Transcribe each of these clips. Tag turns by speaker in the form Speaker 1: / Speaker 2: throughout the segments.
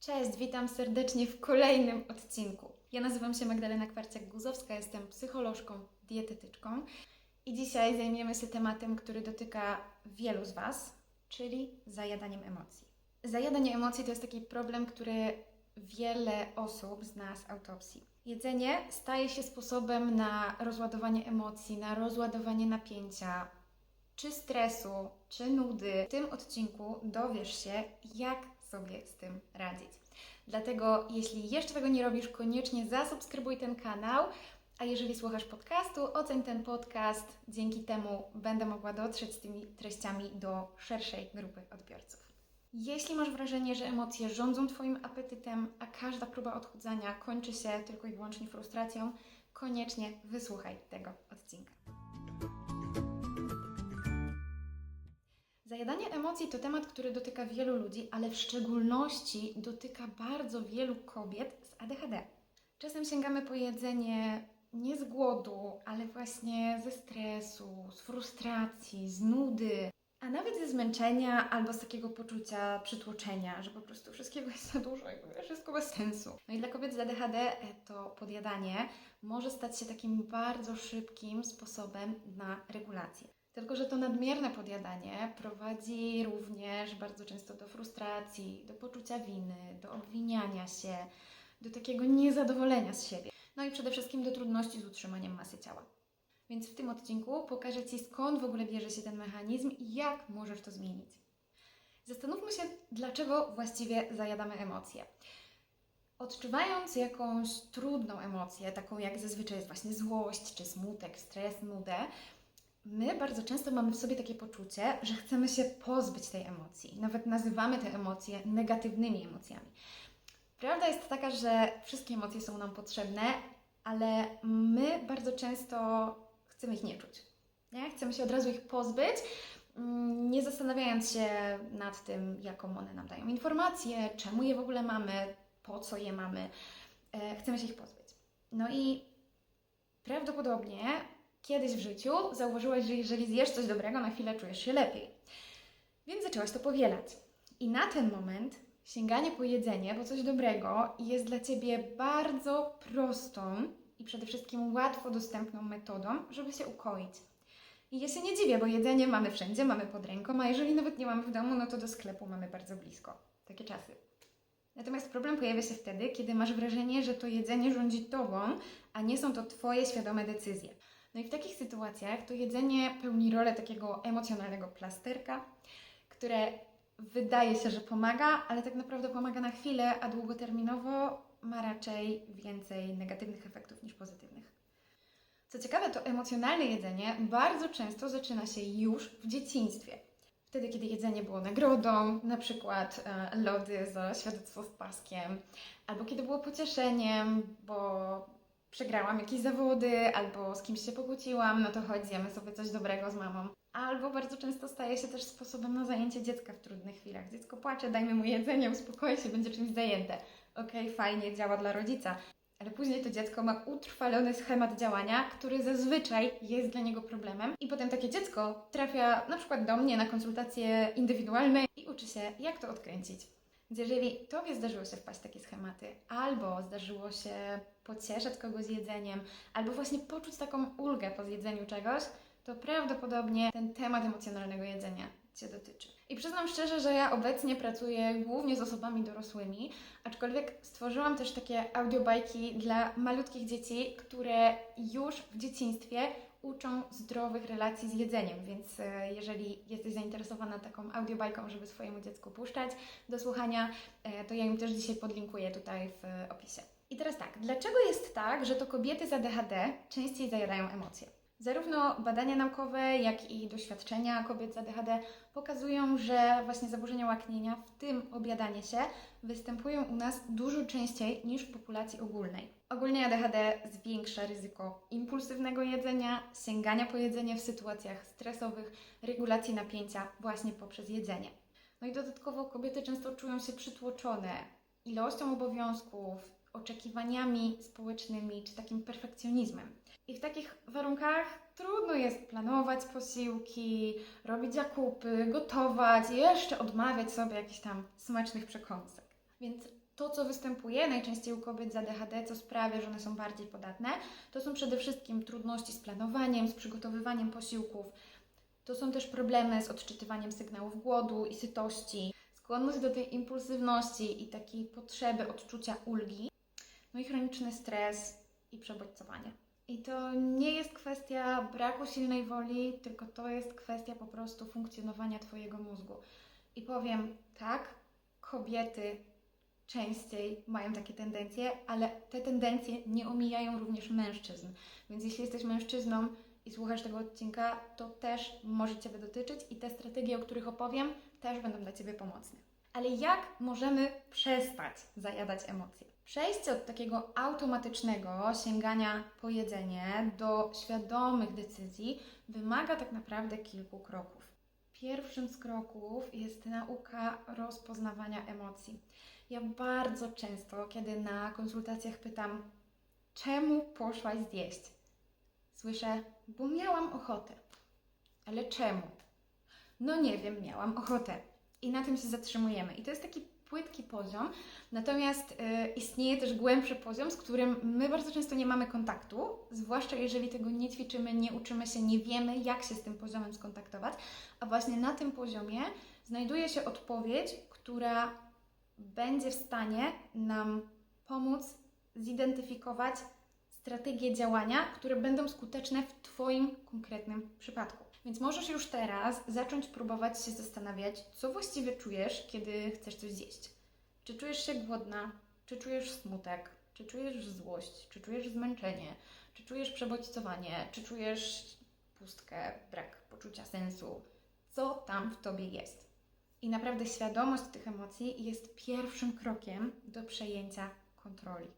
Speaker 1: Cześć, witam serdecznie w kolejnym odcinku. Ja nazywam się Magdalena Kwarciak-Guzowska, jestem psycholożką, dietetyczką i dzisiaj zajmiemy się tematem, który dotyka wielu z Was, czyli zajadaniem emocji. Zajadanie emocji to jest taki problem, który wiele osób zna z autopsji. Jedzenie staje się sposobem na rozładowanie emocji, na rozładowanie napięcia, czy stresu, czy nudy. W tym odcinku dowiesz się, jak sobie z tym radzić. Dlatego, jeśli jeszcze tego nie robisz, koniecznie zasubskrybuj ten kanał. A jeżeli słuchasz podcastu, oceń ten podcast. Dzięki temu będę mogła dotrzeć z tymi treściami do szerszej grupy odbiorców. Jeśli masz wrażenie, że emocje rządzą Twoim apetytem, a każda próba odchudzania kończy się tylko i wyłącznie frustracją, koniecznie wysłuchaj tego odcinka. Zajadanie emocji to temat, który dotyka wielu ludzi, ale w szczególności dotyka bardzo wielu kobiet z ADHD. Czasem sięgamy po jedzenie nie z głodu, ale właśnie ze stresu, z frustracji, z nudy, a nawet ze zmęczenia albo z takiego poczucia przytłoczenia, że po prostu wszystkiego jest za dużo i wszystko bez sensu. No i dla kobiet z ADHD e, to podjadanie może stać się takim bardzo szybkim sposobem na regulację. Tylko, że to nadmierne podjadanie prowadzi również bardzo często do frustracji, do poczucia winy, do obwiniania się, do takiego niezadowolenia z siebie. No i przede wszystkim do trudności z utrzymaniem masy ciała. Więc w tym odcinku pokażę Ci, skąd w ogóle bierze się ten mechanizm i jak możesz to zmienić. Zastanówmy się, dlaczego właściwie zajadamy emocje. Odczuwając jakąś trudną emocję, taką jak zazwyczaj jest właśnie złość, czy smutek, stres, nudę, my bardzo często mamy w sobie takie poczucie, że chcemy się pozbyć tej emocji. Nawet nazywamy te emocje negatywnymi emocjami. Prawda jest taka, że wszystkie emocje są nam potrzebne, ale my bardzo często chcemy ich nie czuć. Nie? Chcemy się od razu ich pozbyć, mm, nie zastanawiając się nad tym, jaką one nam dają informację, czemu je w ogóle mamy, po co je mamy. E, Chcemy się ich pozbyć. No i prawdopodobnie kiedyś w życiu zauważyłaś, że jeżeli zjesz coś dobrego, na chwilę czujesz się lepiej. Więc zaczęłaś to powielać. I na ten moment sięganie po jedzenie, po coś dobrego jest dla Ciebie bardzo prostą i przede wszystkim łatwo dostępną metodą, żeby się ukoić. I ja się nie dziwię, bo jedzenie mamy wszędzie, mamy pod ręką, a jeżeli nawet nie mamy w domu, no to do sklepu mamy bardzo blisko. Takie czasy. Natomiast problem pojawia się wtedy, kiedy masz wrażenie, że to jedzenie rządzi Tobą, a nie są to Twoje świadome decyzje. No i w takich sytuacjach to jedzenie pełni rolę takiego emocjonalnego plasterka, które wydaje się, że pomaga, ale tak naprawdę pomaga na chwilę, a długoterminowo ma raczej więcej negatywnych efektów niż pozytywnych. Co ciekawe, to emocjonalne jedzenie bardzo często zaczyna się już w dzieciństwie. Wtedy, kiedy jedzenie było nagrodą, na przykład e, lody za świadectwo z paskiem, albo kiedy było pocieszeniem, bo przegrałam jakieś zawody, albo z kimś się pokłóciłam, no to chodź, zjemy sobie coś dobrego z mamą. Albo bardzo często staje się też sposobem na zajęcie dziecka w trudnych chwilach. Dziecko płacze, dajmy mu jedzenie, uspokoi się, będzie czymś zajęte. Okej, fajnie, działa dla rodzica. Ale później to dziecko ma utrwalony schemat działania, który zazwyczaj jest dla niego problemem. I potem takie dziecko trafia na przykład do mnie na konsultacje indywidualne i uczy się, jak to odkręcić. Więc jeżeli Tobie zdarzyło się wpaść w takie schematy, albo zdarzyło się pocieszać kogoś jedzeniem, albo właśnie poczuć taką ulgę po zjedzeniu czegoś, to prawdopodobnie ten temat emocjonalnego jedzenia Cię dotyczy. I przyznam szczerze, że ja obecnie pracuję głównie z osobami dorosłymi, aczkolwiek stworzyłam też takie audiobajki dla malutkich dzieci, które już w dzieciństwie uczą zdrowych relacji z jedzeniem, więc e, jeżeli jesteś zainteresowana taką audiobajką, żeby swojemu dziecku puszczać do słuchania, e, to ja im też dzisiaj podlinkuję tutaj w e, opisie. I teraz tak, dlaczego jest tak, że to kobiety z ADHD częściej zajadają emocje? Zarówno badania naukowe, jak i doświadczenia kobiet z ADHD pokazują, że właśnie zaburzenia łaknienia, w tym objadanie się, występują u nas dużo częściej niż w populacji ogólnej. Ogólnie ADHD zwiększa ryzyko impulsywnego jedzenia, sięgania po jedzenie w sytuacjach stresowych, regulacji napięcia właśnie poprzez jedzenie. No i dodatkowo kobiety często czują się przytłoczone ilością obowiązków, oczekiwaniami społecznymi czy takim perfekcjonizmem. I w takich warunkach trudno jest planować posiłki, robić zakupy, gotować jeszcze odmawiać sobie jakichś tam smacznych przekąsek. Więc to, co występuje najczęściej u kobiet z ADHD, co sprawia, że one są bardziej podatne, to są przede wszystkim trudności z planowaniem, z przygotowywaniem posiłków. To są też problemy z odczytywaniem sygnałów głodu i sytości, skłonność do tej impulsywności i takiej potrzeby odczucia ulgi, no i chroniczny stres i przebodźcowanie. I to nie jest kwestia braku silnej woli, tylko to jest kwestia po prostu funkcjonowania Twojego mózgu. I powiem tak, kobiety częściej mają takie tendencje, ale te tendencje nie omijają również mężczyzn. Więc jeśli jesteś mężczyzną i słuchasz tego odcinka, to też może Ciebie dotyczyć i te strategie, o których opowiem, też będą dla Ciebie pomocne. Ale jak możemy przestać zajadać emocje? Przejście od takiego automatycznego sięgania po jedzenie do świadomych decyzji wymaga tak naprawdę kilku kroków. Pierwszym z kroków jest nauka rozpoznawania emocji. Ja bardzo często, kiedy na konsultacjach pytam, czemu poszłaś zjeść? Słyszę, bo miałam ochotę. Ale czemu? No nie wiem, miałam ochotę. I na tym się zatrzymujemy. I to jest taki płytki poziom, natomiast y, istnieje też głębszy poziom, z którym my bardzo często nie mamy kontaktu, zwłaszcza jeżeli tego nie ćwiczymy, nie uczymy się, nie wiemy, jak się z tym poziomem skontaktować, a właśnie na tym poziomie znajduje się odpowiedź, która będzie w stanie nam pomóc zidentyfikować strategie działania, które będą skuteczne w Twoim konkretnym przypadku. Więc możesz już teraz zacząć próbować się zastanawiać, co właściwie czujesz, kiedy chcesz coś zjeść. Czy czujesz się głodna, czy czujesz smutek, czy czujesz złość, czy czujesz zmęczenie, czy czujesz przebodźcowanie, czy czujesz pustkę, brak poczucia sensu. Co tam w tobie jest? I naprawdę świadomość tych emocji jest pierwszym krokiem do przejęcia kontroli.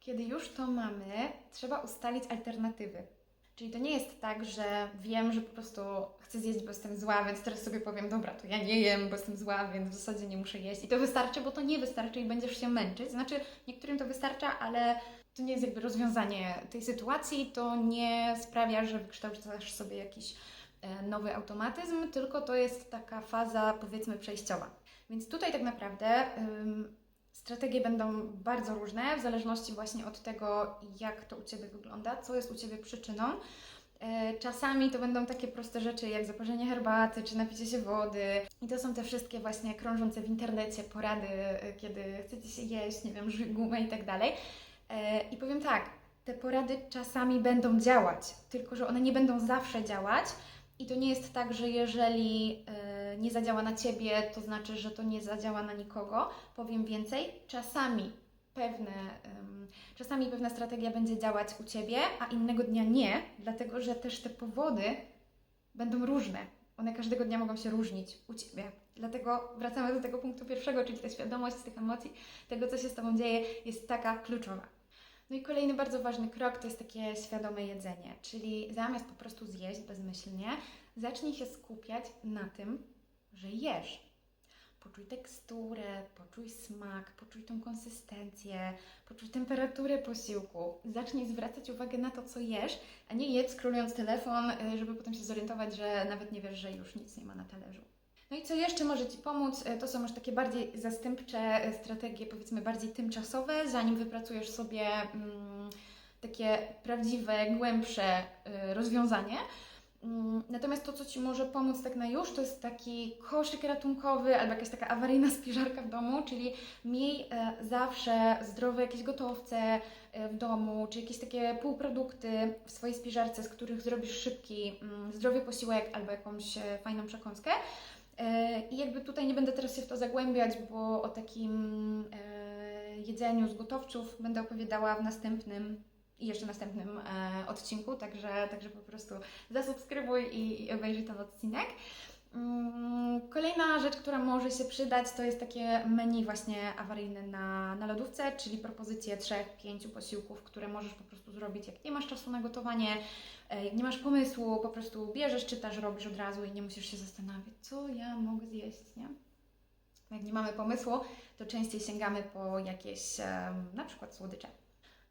Speaker 1: Kiedy już to mamy, trzeba ustalić alternatywy. Czyli to nie jest tak, że wiem, że po prostu chcę zjeść, bo jestem zła, więc teraz sobie powiem, dobra, to ja nie jem, bo jestem zła, więc w zasadzie nie muszę jeść. I to wystarczy, bo to nie wystarczy i będziesz się męczyć. Znaczy, niektórym to wystarcza, ale to nie jest jakby rozwiązanie tej sytuacji, to nie sprawia, że wykształcasz sobie jakiś e, nowy automatyzm, tylko to jest taka faza, powiedzmy, przejściowa. Więc tutaj tak naprawdę strategie będą bardzo różne, w zależności właśnie od tego, jak to u Ciebie wygląda, co jest u Ciebie przyczyną. E, Czasami to będą takie proste rzeczy jak zaparzenie herbaty czy napicie się wody. I to są te wszystkie właśnie krążące w internecie porady, e, kiedy chcecie się jeść, nie wiem, żuj gumę i tak dalej. E, I powiem tak, te porady czasami będą działać, tylko że one nie będą zawsze działać. I to nie jest tak, że jeżeli nie zadziała na Ciebie, to znaczy, że to nie zadziała na nikogo. Powiem więcej, czasami pewne, czasami pewna strategia będzie działać u Ciebie, a innego dnia nie, dlatego że też te powody będą różne. One każdego dnia mogą się różnić u Ciebie. Dlatego wracamy do tego punktu pierwszego, czyli ta świadomość tych emocji, tego co się z Tobą dzieje, jest taka kluczowa. No i kolejny bardzo ważny krok to jest takie świadome jedzenie, czyli zamiast po prostu zjeść bezmyślnie, zacznij się skupiać na tym, że jesz. Poczuj teksturę, poczuj smak, poczuj tą konsystencję, poczuj temperaturę posiłku. Zacznij zwracać uwagę na to, co jesz, a nie jedz scrollując telefon, y, żeby potem się zorientować, że nawet nie wiesz, że już nic nie ma na talerzu. No i co jeszcze może Ci pomóc? E, To są już takie bardziej zastępcze e, strategie, powiedzmy bardziej tymczasowe, zanim wypracujesz sobie mm, takie prawdziwe, głębsze y, rozwiązanie. Mm, Natomiast to, co Ci może pomóc tak na już, to jest taki koszyk ratunkowy albo jakaś taka awaryjna spiżarka w domu, czyli miej e, zawsze zdrowe jakieś gotowce e, w domu, czy jakieś takie półprodukty w swojej spiżarce, z których zrobisz szybki, mm, zdrowy posiłek albo jakąś e, fajną przekąskę. I jakby tutaj nie będę teraz się w to zagłębiać, bo o takim jedzeniu z gotowców będę opowiadała w następnym i jeszcze następnym e, odcinku, także, także po prostu zasubskrybuj i, i obejrzyj ten odcinek. Mm, Kolejna rzecz, która może się przydać, to jest takie menu właśnie awaryjne na, na lodówce, czyli propozycje trzech, pięciu posiłków, które możesz po prostu zrobić, jak nie masz czasu na gotowanie, e, jak nie masz pomysłu, po prostu bierzesz, czytasz, robisz od razu i nie musisz się zastanawiać, co ja mogę zjeść, nie? Jak nie mamy pomysłu, to częściej sięgamy po jakieś na przykład słodycze.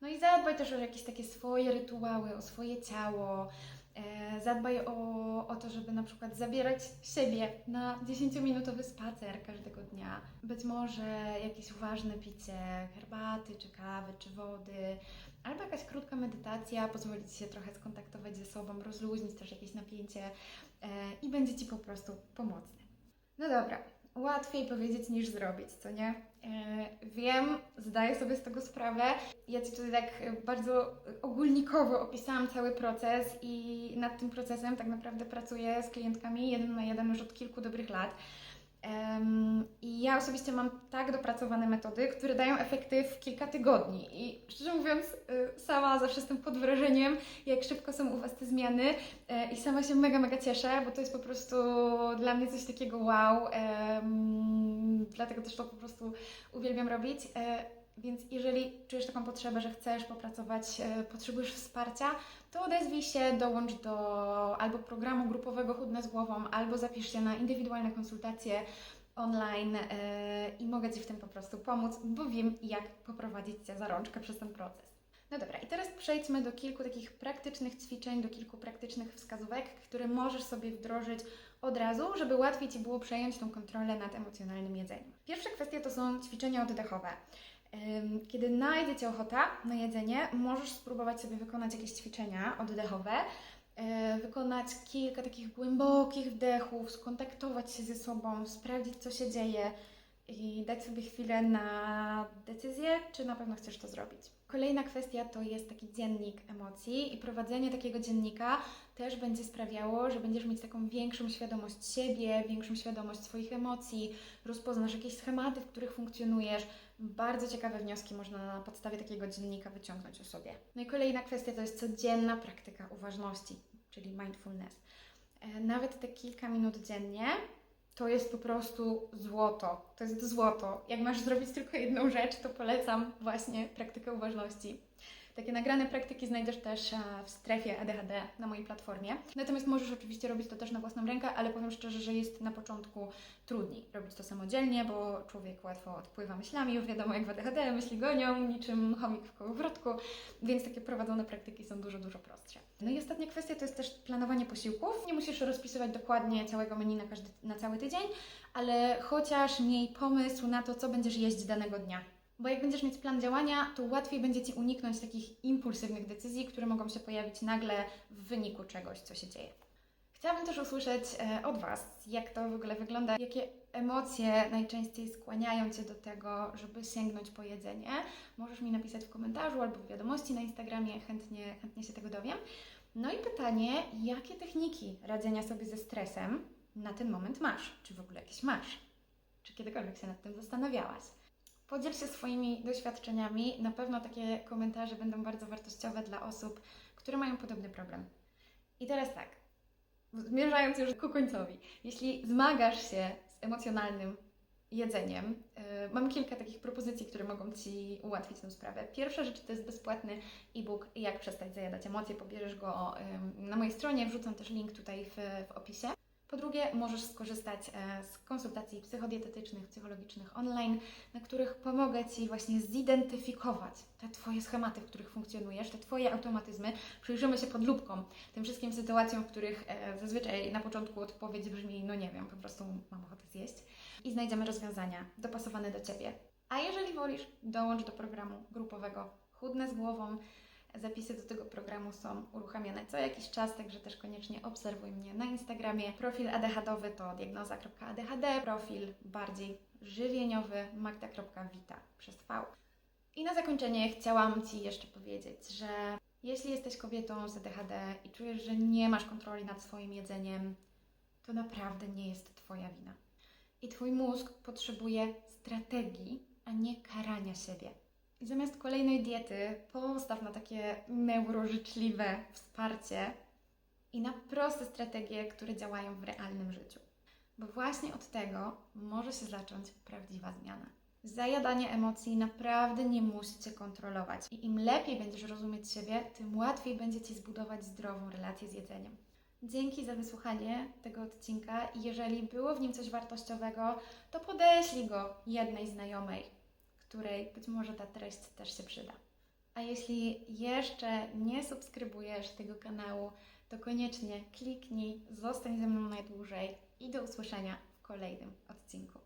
Speaker 1: No i zadbaj też o jakieś takie swoje rytuały, o swoje ciało, E, Zadbaj o, o to, żeby na przykład zabierać siebie na 10-minutowy spacer każdego dnia. Być może jakieś uważne picie herbaty, czy kawy, czy wody, albo jakaś krótka medytacja pozwoli Ci się trochę skontaktować ze sobą, rozluźnić też jakieś napięcie e, i będzie Ci po prostu pomocne. No dobra, łatwiej powiedzieć niż zrobić, co nie? E, wiem, zdaję sobie z tego sprawę. Ja Ci tutaj tak bardzo ogólnikowo opisałam cały proces i nad tym procesem tak naprawdę pracuję z klientkami jeden na jeden już od kilku dobrych lat. I ja osobiście mam tak dopracowane metody, które dają efekty w kilka tygodni. I szczerze mówiąc, y, sama zawsze jestem pod wrażeniem, jak szybko są u Was te zmiany. E, I sama się mega, mega cieszę, bo to jest po prostu dla mnie coś takiego wow. Dlatego też to po prostu uwielbiam robić. Więc jeżeli czujesz taką potrzebę, że chcesz popracować, e, potrzebujesz wsparcia, to odezwij się, dołącz do albo programu grupowego Chudne z głową, albo zapisz się na indywidualne konsultacje online e, i mogę Ci w tym po prostu pomóc, bo wiem, jak poprowadzić Cię za rączkę przez ten proces. No dobra, i teraz przejdźmy do kilku takich praktycznych ćwiczeń, do kilku praktycznych wskazówek, które możesz sobie wdrożyć od razu, żeby łatwiej Ci było przejąć tą kontrolę nad emocjonalnym jedzeniem. Pierwsza kwestia to są ćwiczenia oddechowe. Kiedy najdzie Cię ochota na jedzenie, możesz spróbować sobie wykonać jakieś ćwiczenia oddechowe, yy, wykonać kilka takich głębokich wdechów, skontaktować się ze sobą, sprawdzić, co się dzieje i dać sobie chwilę na decyzję, czy na pewno chcesz to zrobić. Kolejna kwestia to jest taki dziennik emocji i prowadzenie takiego dziennika też będzie sprawiało, że będziesz mieć taką większą świadomość siebie, większą świadomość swoich emocji, rozpoznasz jakieś schematy, w których funkcjonujesz. Bardzo ciekawe wnioski można na podstawie takiego dziennika wyciągnąć o sobie. No i kolejna kwestia to jest codzienna praktyka uważności, czyli mindfulness. E, Nawet te kilka minut dziennie to jest po prostu złoto. To jest złoto. Jak masz zrobić tylko jedną rzecz, to polecam właśnie praktykę uważności. Takie nagrane praktyki znajdziesz też e, w strefie ADHD na mojej platformie. Natomiast możesz oczywiście robić to też na własną rękę, ale powiem szczerze, że jest na początku trudniej robić to samodzielnie, bo człowiek łatwo odpływa myślami, wiadomo jak w ADHD, myśli gonią niczym chomik w kołowrotku, więc takie prowadzone praktyki są dużo, dużo prostsze. No i ostatnia kwestia to jest też planowanie posiłków. Nie musisz rozpisywać dokładnie całego menu na, każdy, na cały tydzień, ale chociaż miej pomysł na to, co będziesz jeść danego dnia. Bo jak będziesz mieć plan działania, to łatwiej będzie Ci uniknąć takich impulsywnych decyzji, które mogą się pojawić nagle w wyniku czegoś, co się dzieje. Chciałabym też usłyszeć e, od Was, jak to w ogóle wygląda, jakie emocje najczęściej skłaniają Cię do tego, żeby sięgnąć po jedzenie. Możesz mi napisać w komentarzu albo w wiadomości na Instagramie, chętnie, chętnie się tego dowiem. No i pytanie, jakie techniki radzenia sobie ze stresem na ten moment masz? Czy w ogóle jakieś masz? Czy kiedykolwiek się nad tym zastanawiałaś? Podziel się swoimi doświadczeniami. Na pewno takie komentarze będą bardzo wartościowe dla osób, które mają podobny problem. I teraz tak, zmierzając już ku końcowi. Jeśli zmagasz się z emocjonalnym jedzeniem, yy, mam kilka takich propozycji, które mogą Ci ułatwić tę sprawę. Pierwsza rzecz to jest bezpłatny e-book Jak przestać zajadać emocje. Pobierzesz go yy, na mojej stronie, wrzucam też link tutaj w, w opisie. Po drugie, możesz skorzystać e, z konsultacji psychodietetycznych, psychologicznych online, na których pomogę Ci właśnie zidentyfikować te Twoje schematy, w których funkcjonujesz, te Twoje automatyzmy. Przyjrzymy się pod tym wszystkim sytuacjom, w których e, zazwyczaj na początku odpowiedź brzmi, no nie wiem, po prostu mam ochotę zjeść. I znajdziemy rozwiązania dopasowane do Ciebie. A jeżeli wolisz, dołącz do programu grupowego Chudne z głową. Zapisy do tego programu są uruchamiane co jakiś czas, także też koniecznie obserwuj mnie na Instagramie. Profil ADHDowy to diagnoza.adhd, profil bardziej żywieniowy magda.wita przez V. I na zakończenie chciałam Ci jeszcze powiedzieć, że jeśli jesteś kobietą z ADHD i czujesz, że nie masz kontroli nad swoim jedzeniem, to naprawdę nie jest Twoja wina. I Twój mózg potrzebuje strategii, a nie karania siebie. Zamiast kolejnej diety postaw na takie neurożyczliwe wsparcie i na proste strategie, które działają w realnym życiu. Bo właśnie od tego może się zacząć prawdziwa zmiana. Zajadanie emocji naprawdę nie musi Cię kontrolować. I im lepiej będziesz rozumieć siebie, tym łatwiej będzie Ci zbudować zdrową relację z jedzeniem. Dzięki za wysłuchanie tego odcinka jeżeli było w nim coś wartościowego, to podeślij go jednej znajomej, której być może ta treść też się przyda. A jeśli jeszcze nie subskrybujesz tego kanału, to koniecznie kliknij, zostań ze mną najdłużej i do usłyszenia w kolejnym odcinku.